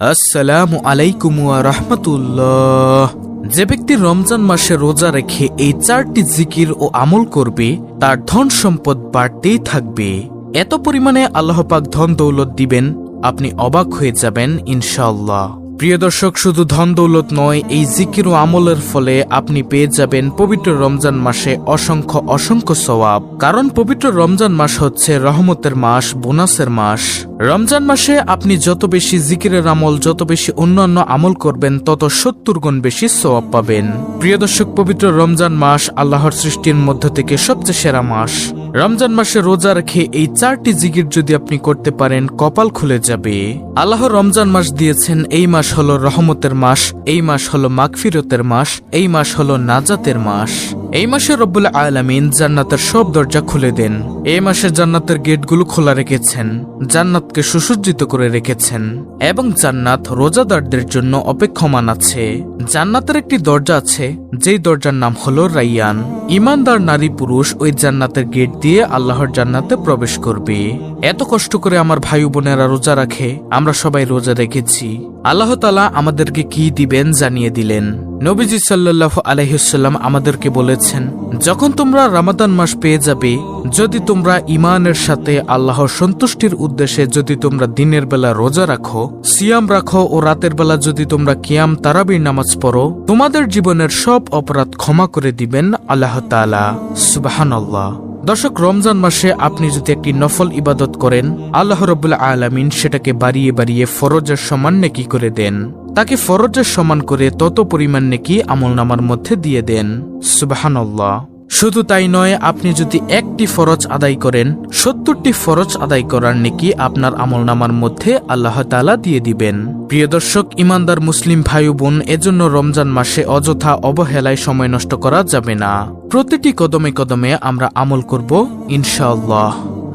আসসালামু আলাইকুম রহমতুল্লাহ। যে ব্যক্তি রমজান মাসে রোজা রেখে এই চারটি জিকির ও আমল করবে, তার ধন সম্পদ বাড়তেই থাকবে। এত পরিমাণে আল্লাহ পাক ধন দৌলত দিবেন, আপনি অবাক হয়ে যাবেন ইনশাআল্লাহ। প্রিয় দর্শক, শুধু ধন দৌলত নয়, এই জিকির ও আমলের ফলে আপনি পেয়ে যাবেন পবিত্র রমজান মাসে অসংখ্য অসংখ্য সওয়াব। কারণ পবিত্র রমজান মাস হচ্ছে রহমতের মাস, বোনাসের মাস। রমজান মাসে আপনি যত বেশি জিকিরের আমল, যত বেশি অন্যান্য আমল করবেন, তত সত্তর গুণ বেশি সওয়াব পাবেন। প্রিয় দর্শক, পবিত্র রমজান মাস আল্লাহর সৃষ্টির মধ্য থেকে সবচেয়ে সেরা মাস। রমজান মাসে রোজা রেখে এই চারটি জিগির যদি আপনি করতে পারেন, কপাল খুলে যাবে। আল্লাহ রমজান মাস দিয়েছেন, এই মাস হলো রহমতের মাস, এই মাস হলো মাগফিরতের মাস, এই মাস হলো নাজাতের মাস। এই মাসে রব্বুল আলামিন জান্নাতের সব দরজা খুলে দেন। এই মাসে জান্নাতের গেটগুলো খোলা রেখেছেন, জান্নাতকে সুসজ্জিত করে রেখেছেন এবং জান্নাত রোজাদারদের জন্য অপেক্ষমান আছে। জান্নাতের একটি দরজা আছে, যেই দরজার নাম হলো রাইয়ান। ইমানদার নারী পুরুষ ওই জান্নাতের গেট দিয়ে আল্লাহর জান্নাতে প্রবেশ করবে। এত কষ্ট করে আমার ভাই বোনেরা রোজা রাখে, আমরা সবাই রোজা রেখেছি। আল্লাহ তালা আমাদেরকে কি দিবেন জানিয়ে দিলেন। নবীজি সাল্লাহ আলহিসাল্লাম আমাদেরকে বলেছেন, যখন তোমরা রামাদান মাস পেয়ে যাবে, যদি তোমরা ইমানের সাথে আল্লাহর সন্তুষ্টির উদ্দেশ্যে যদি তোমরা দিনের বেলা রোজা রাখো, সিয়াম রাখো ও রাতের বেলা যদি তোমরা কিয়াম তারাবির নামাজ পড়ো, তোমাদের জীবনের সব অপরাধ ক্ষমা করে দিবেন আল্লাহ তালা সুবাহান দর্শক, রমজান মাসে আপনি যদি একটি নফল ইবাদত করেন, আল্লাহ রবুল্লা আলামিন সেটাকে বাড়িয়ে বাড়িয়ে ফরজের সমান নেকি করে দেন। তাকে ফরজের সমান করে তত পরিমাণ নেকি আমল নামার মধ্যে দিয়ে দেন। সুবাহানল্লাহ। শুধু তাই নয়, আপনি যদি একটি ফরজ আদায় করেন, সত্তরটি ফরজ আদায় করার নেকি আপনার আমল নামার মধ্যে আল্লাহ তালা দিয়ে দিবেন। প্রিয় দর্শক ইমানদার মুসলিম ভাই বোন, এজন্য রমজান মাসে অযথা অবহেলায় সময় নষ্ট করা যাবে না। প্রতিটি কদমে কদমে আমরা আমল করব, ইনশাআল্লাহ।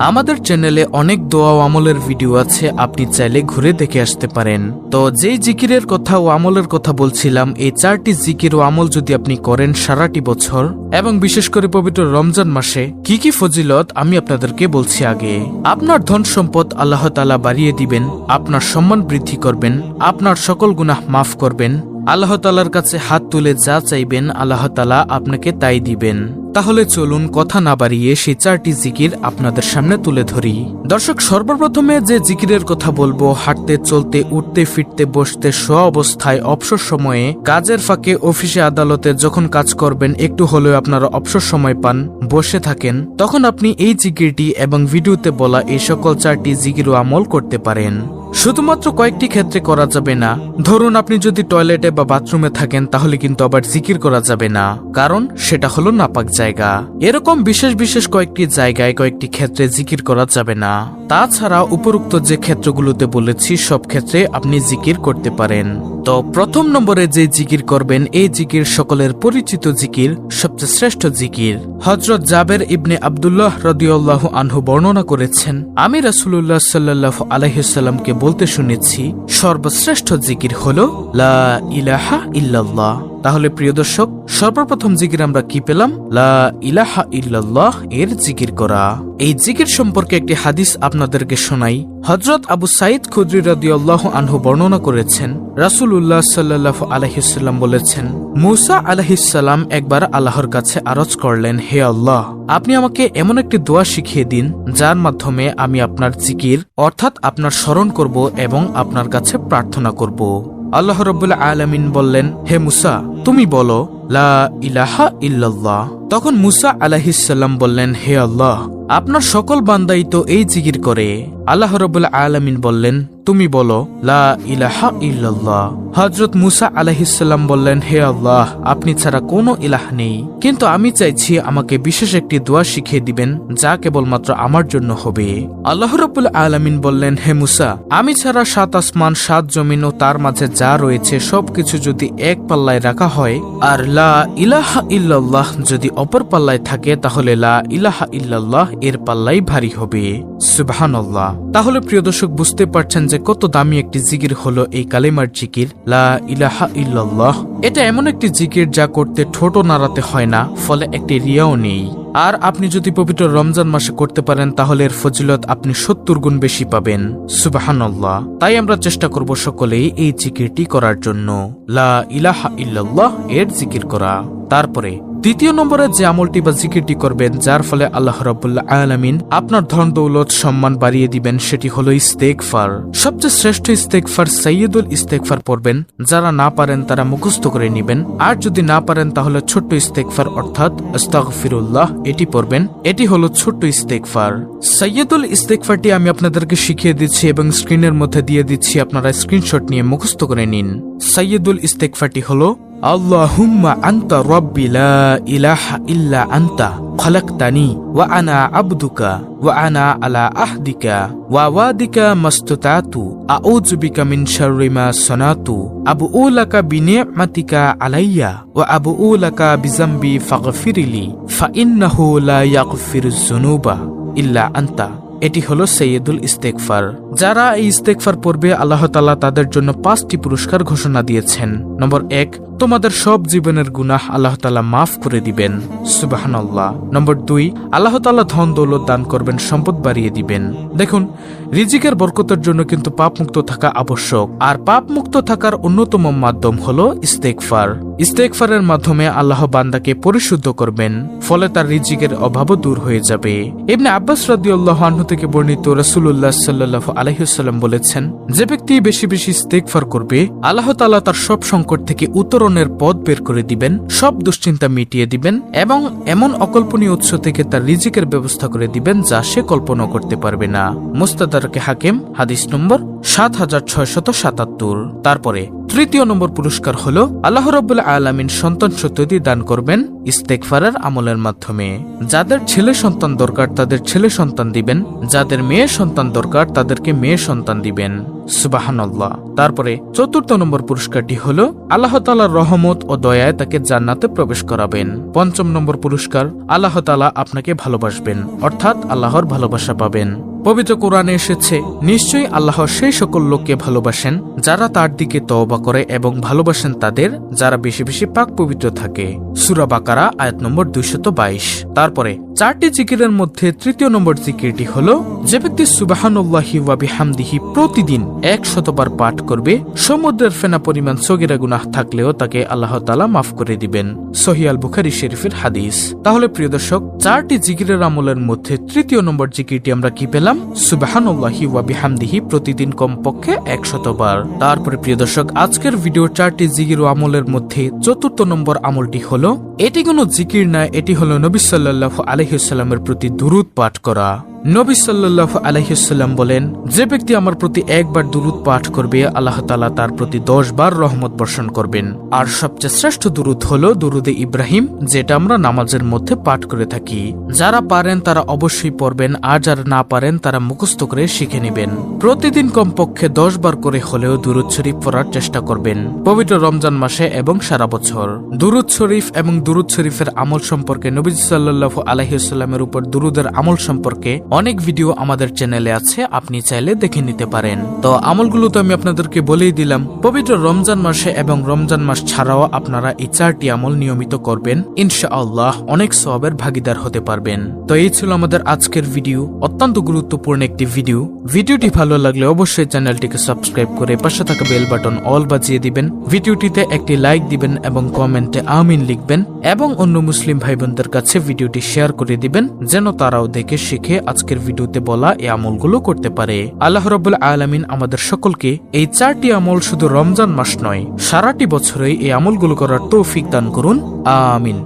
আমাদের চ্যানেলে অনেক দোয়া ও আমলের ভিডিও আছে, আপনি চাইলে ঘুরে দেখে আসতে পারেন। তো যেই জিকিরের কথা ও আমলের কথা বলছিলাম, এই চারটি জিকির ও আমল যদি আপনি করেন সারাটি বছর, এবং বিশেষ করে পবিত্র রমজান মাসে, কি কি ফজিলত আমি আপনাদেরকে বলছি আগে। আপনার ধন সম্পদ আল্লাহ তালা বাড়িয়ে দিবেন, আপনার সম্মান বৃদ্ধি করবেন, আপনার সকল গুনাহ মাফ করবেন আল্লাহ তালার কাছে হাত তুলে যা চাইবেন আল্লাহ তালা আপনাকে তাই দিবেন। তাহলে চলুন কথা না বাড়িয়ে সেই চারটি জিকির আপনাদের সামনে তুলে ধরি। দর্শক, সর্বপ্রথমে যে জিকিরের কথা বলব, হাঁটতে, চলতে, উঠতে, ফিরতে, বসতে স্ব অবস্থায় অবসর সময়ে কাজের ফাঁকে অফিসে আদালতে যখন কাজ করবেন, একটু হলেও আপনারা অবসর সময় পান, বসে থাকেন, তখন আপনি এই জিকিরটি এবং ভিডিওতে বলা এই সকল চারটি জিকির আমল করতে পারেন। শুধুমাত্র কয়েকটি ক্ষেত্রে করা যাবে না। ধরুন আপনি যদি টয়লেটে বা বাথরুমে থাকেন, তাহলে কিন্তু আবার জিকির করা যাবে না। কারণ সেটা হলো নাপাক জায়গা। এরকম বিশেষ বিশেষ কয়েকটি জায়গায় কয়েকটি ক্ষেত্রে জিকির করা যাবে না। তাছাড়া উপরোক্ত যে ক্ষেত্রগুলোতে বলেছি, সব ক্ষেত্রে আপনি জিকির করতে পারেন। তো প্রথম নম্বরে যে জিকির করবেন, এই জিকির সকলের পরিচিত জিকির, সবচেয়ে শ্রেষ্ঠ জিকির। হজরত জাবের ইবনে আবদুল্লাহ রদিউল্লাহ আনহু বর্ণনা করেছেন, আমি রাসুল্লাহ সাল্লাহ আলহিসাল্লামকে বলতে শুনেছি, সর্বশ্রেষ্ঠ জিকির হল লা ইলাহা ইল্লাল্লাহ। তাহলে প্রিয় দর্শক, সর্বপ্রথম জিকির আমরা কি পেলাম? লা ইলাহা ইল্লাল্লাহ এর জিকির করা। এই জিকির সম্পর্কে একটি হাদিস আপনাদেরকে শোনাই। হজরত আবু সাইদ খুদ্রি রাদিয়াল্লাহ আনহু বর্ণনা করেছেন রাসুল উল্লাহ সাল্লাহ আলহিসাল্লাম বলেছেন, মুসা আলহিসাল্লাম একবার আল্লাহর কাছে আরজ করলেন, হে আল্লাহ, আপনি আমাকে এমন একটি দোয়া শিখিয়ে দিন, যার মাধ্যমে আমি আপনার জিকির, অর্থাৎ আপনার স্মরণ করব এবং আপনার কাছে প্রার্থনা করব। আল্লাহ রবুল্লা আলমিন বললেন, হে মুসা তুমি বলো লা ইলাহা ইল্লাল্লাহ তখন মুসা আলাহিসাল্লাম বললেন, হে আল্লাহ, আপনার সকল বান্দাই তো এই জিকির করে। আল্লাহ রবুল্লা আলমিন বললেন, তুমি বলো, লা হজরত মুসা আলাহিসাল্লাম বললেন, হে আল্লাহ, আপনি ছাড়া কোনো ইলাহ নেই। কিন্তু আমি চাইছি আমাকে বিশেষ একটি দোয়া শিখিয়ে দিবেন, যা কেবলমাত্র আমার জন্য হবে। আল্লাহ রবুল আলমিন বললেন, হে মুসা, আমি ছাড়া সাত আসমান, সাত জমিন ও তার মাঝে যা রয়েছে, সবকিছু যদি এক পাল্লায় রাখা হয়, আর লা ইলাহা ইল্লাল্লাহ যদি অপর পাল্লায় থাকে, তাহলে লা ইলাহা ইল্লাল্লাহ, এর পাল্লাই ভারী হবে। সুবহানাল্লাহ। তাহলে প্রিয় দর্শক, বুঝতে পারছেন যে কত দামি একটি জিকির হলো এই কালেমার জিকির, লা ইলাহা ইল্লাল্লাহ। এটা এমন একটি জিকির যা করতে ঠোঁটও নাড়াতে হয় না, ফলে একটি রিয়াও নেই। আর আপনি যদি পবিত্র রমজান মাসে করতে পারেন, তাহলে এর ফজিলত আপনি সত্তর গুণ বেশি পাবেন। সুবাহান্লাহ তাই আমরা চেষ্টা করব সকলেই এই জিকিরটি করার জন্য। লা ইলাহা ইল্লাল্লাহ, এর জিকির করা। তারপরে দ্বিতীয় নম্বরে যে আমলটি বা জিকিরটি করবেন, যার ফলে আল্লাহ রাবুল্লাহ আলামিন আপনার ধন দৌলত, সম্মান বাড়িয়ে দিবেন, সেটি হলো ইস্তেকফার সবচেয়ে শ্রেষ্ঠ ইস্তেকফার সৈয়দুল ইস্তেকফার পড়বেন, যারা না পারেন তারা মুখস্থ করে নেবেন। আর যদি না পারেন, তাহলে ছোট্ট ইস্তেকফার অর্থাৎ আস্তাগফিরুল্লাহ, এটি পড়বেন। এটি হলো ছোট্ট ইস্তেকফার সৈয়দুল ইস্তেকফারটি আমি আপনাদেরকে শিখিয়ে দিচ্ছি এবং স্ক্রিনের মধ্যে দিয়ে দিচ্ছি, আপনারা স্ক্রিনশট নিয়ে মুখস্থ করে নিন। সৈয়দুল ইস্তেকফারটি হলো আল্লাহুম্মা আন্তা রব্বি লা ইলাহা ইল্লা আন্তা, খলাকতানি, ওয়া আনা আবদুকা, ওয়া আনা আলা আহদিকা, ওয়া ওয়াদিকা মাস্তুতাতু, আউযু বিকা মিন শাররি মা সানাতু আবউলাকা বিনি'মাতিকা আলাইয়া, ওয়া আবউলাকা বিজামবি ফাগফিরলি, ফা ইন্নাহু লা ইয়াগফিরুয যুনুবা ইল্লা আন্তা। এটি হলো সৈয়দুল ইস্তেকফার যারা এই ইস্তেকফার পূর্বে আল্লাহ তালা তাদের জন্য পাঁচটি পুরস্কার ঘোষণা দিয়েছেন। নম্বর এক তোমাদের সব জীবনের গুনাহ আল্লাহ তালা মাফ করে দিবেন। সুবাহান নম্বর দুই, আল্লাহ তালা ধন দৌলত দান করবেন, সম্পদ বাড়িয়ে দিবেন। দেখুন, রিজিকের বরকতের জন্য কিন্তু পাপ মুক্ত থাকা আবশ্যক। আর পাপ মুক্ত থাকার অন্যতম মাধ্যম হলো ইস্তেকফার ইস্তেকফারের মাধ্যমে আল্লাহ বান্দাকে পরিশুদ্ধ করবেন, ফলে তার রিজিকের অভাবও দূর হয়ে যাবে। এমনি আব্বাস রাদিউল্লাহ আনহু থেকে বর্ণিত রসুল্লাহ সাল্লাহ আলহিসাল্লাম বলেছেন, যে ব্যক্তি বেশি বেশি ইস্তেকফার করবে, আল্লাহ তালা তার সব সংকট থেকে উত্তরণের পথ বের করে দিবেন, সব দুশ্চিন্তা মিটিয়ে দিবেন এবং এমন অকল্পনীয় উৎস থেকে তার রিজিকের ব্যবস্থা করে দিবেন যা সে কল্পনা করতে পারবে না। মুস্তাদারকে হাকিম, হাদিস নম্বর সাত হাজার ছয়শত সাতাত্তর। তারপরে তৃতীয় নম্বর পুরস্কার হল আল্লাহ রবুল্লা আলমিন সন্তান সত্যদি দান করবেন ইস্তেকফারের আমলের মাধ্যমে। যাদের ছেলে সন্তান দরকার, তাদের ছেলে সন্তান দিবেন। যাদের মেয়ে সন্তান দরকার, তাদেরকে মেয়ে সন্তান দিবেন। সুবাহান্লাহ তারপরে চতুর্থ নম্বর পুরস্কারটি হল আল্লাহ তালার রহমত ও দয়ায় তাকে জান্নাতে প্রবেশ করাবেন। পঞ্চম নম্বর পুরস্কার, আল্লাহ তালা আপনাকে ভালোবাসবেন, অর্থাৎ আল্লাহর ভালোবাসা পাবেন। পবিত্র কোরআনে এসেছে, নিশ্চয়ই আল্লাহ সেই সকল লোককে ভালোবাসেন যারা তার দিকে তওবা করে এবং ভালোবাসেন তাদের, যারা বেশি বেশি পাক পবিত্র থাকে। সুরা বাকারা, আয়াত নম্বর দুইশত বাইশ। তারপরে চারটি জিকিরের মধ্যে তৃতীয় নম্বর জিকিরটি হল, যে ব্যক্তি সুবাহানুল্লাহি প্রতিদিন এক শতবার পাঠ করবে, সমুদ্রের ফেনা পরিমাণ সগিরা গুনাহ থাকলেও তাকে আল্লাহ তালা মাফ করে দিবেন। সহিয়াল বুখারি শরীফের হাদিস। তাহলে প্রিয় দর্শক, চারটি জিকিরের আমলের মধ্যে তৃতীয় নম্বর জিকিরটি আমরা কি পেলাম? সুবাহানুল্লাহি ওয়াবিহামদিহি প্রতিদিন কমপক্ষে একশতবার। তারপরে প্রিয় দর্শক, আজকের ভিডিও চারটি জিকির ও আমলের মধ্যে চতুর্থ নম্বর আমলটি হল, এটি কোনো জিকির না, এটি হলো নবী সাল্লাহ আলহিসাল্লামের প্রতি দুরুদ পাঠ করা। নবী সাল্লাহ আলহিসাল্লাম বলেন, যে ব্যক্তি আমার প্রতি একবার দুরুদ পাঠ করবে, আল্লাহ তালা তার প্রতি দশ বার রহমত বর্ষণ করবেন। আর সবচেয়ে শ্রেষ্ঠ দুরুদ হলো দুরুদে ইব্রাহিম, যেটা আমরা নামাজের মধ্যে পাঠ করে থাকি। যারা পারেন তারা অবশ্যই পড়বেন, আর যারা না পারেন তারা মুখস্থ করে শিখে নেবেন। প্রতিদিন কমপক্ষে দশ বার করে হলেও দুরুদ শরীফ পড়ার চেষ্টা করবেন। পবিত্র রমজান মাসে এবং সারা বছর। দুরুদ শরীফ এবং দুরুদ শরীফের আমল সম্পর্কে নবী সাল্লাহ আলহিসাল্লামের উপর দুরুদের আমল সম্পর্কে অনেক ভিডিও আমাদের চ্যানেলে আছে, আপনি চাইলে দেখে নিতে পারেন। তো আমলগুলো তো আমি আপনাদেরকে বলেই দিলাম, পবিত্র রমজান মাসে এবং রমজান মাস ছাড়াও আপনারা এই চারটি আমল নিয়মিত করবেন ইনশা আল্লাহ অনেক সবের ভাগিদার হতে পারবেন। তো এই ছিল আমাদের আজকের ভিডিও, অত্যন্ত গুরুত্বপূর্ণ একটি ভিডিও। ভিডিওটি ভালো লাগলে অবশ্যই চ্যানেলটিকে সাবস্ক্রাইব করে পাশে থাকা বেল বাটন অল বাজিয়ে দিবেন, ভিডিওটিতে একটি লাইক দিবেন এবং কমেন্টে আমিন লিখবেন, এবং অন্য মুসলিম ভাই বোনদের কাছে ভিডিওটি শেয়ার করে দিবেন, যেন তারাও দেখে শিখে আজকের ভিডিওতে বলা এই আমলগুলো করতে পারে। আল্লাহ রবুল আলমিন আমাদের সকলকে এই চারটি আমল শুধু রমজান মাস নয়, সারাটি বছরে এই আমলগুলো করার তৌফিক দান করুন। আমিন।